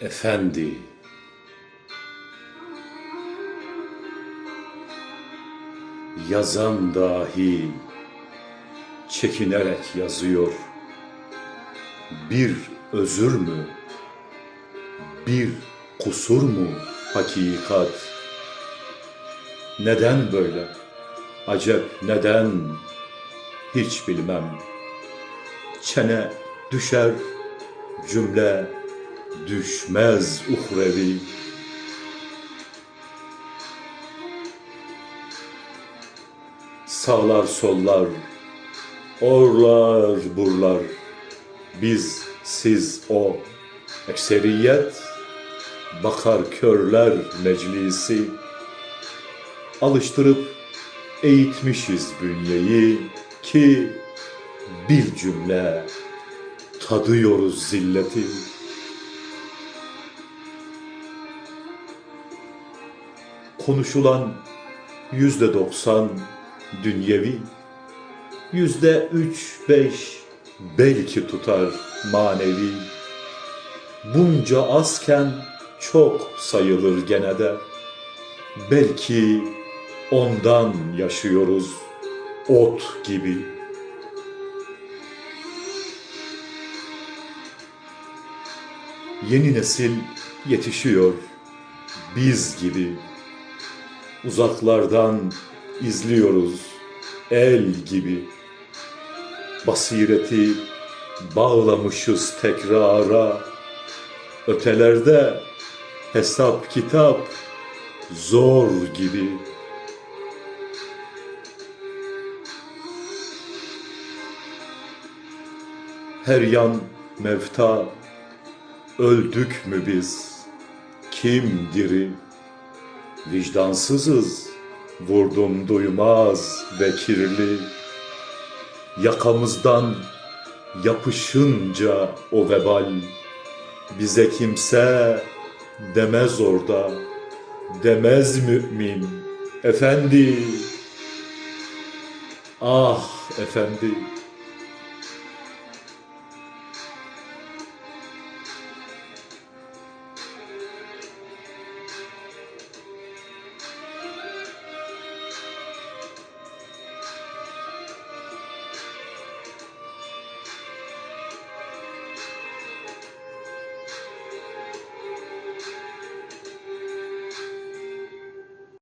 Efendi Yazan dahi çekinerek yazıyor. Bir özür mü? Bir kusur mu hakikat? Neden böyle? Acep neden? Hiç bilmem. Çene düşer, cümle düşmez uhrevi. Sağlar sollar, orlar burlar, biz, siz, o, ekseriyet, bakar körler meclisi, alıştırıp eğitmişiz bünyeyi ki bil cümle tadıyoruz zilleti. Konuşulan yüzde doksan dünyevi, yüzde üç beş belki tutar manevi. Bunca azken çok sayılır gene de. Belki ondan yaşıyoruz ot gibi. Yeni nesil yetişiyor biz gibi. Uzaklardan izliyoruz el gibi. Basireti bağlamışız tekrara. Ötelerde hesap kitap zor gibi. Her yan mevta öldük mü biz? Kim diri? Vicdansızız, vurdum duymaz ve kirli. Yakamızdan yapışınca o vebal, bize kimse demez orada, demez mümin, efendi. Ah efendi.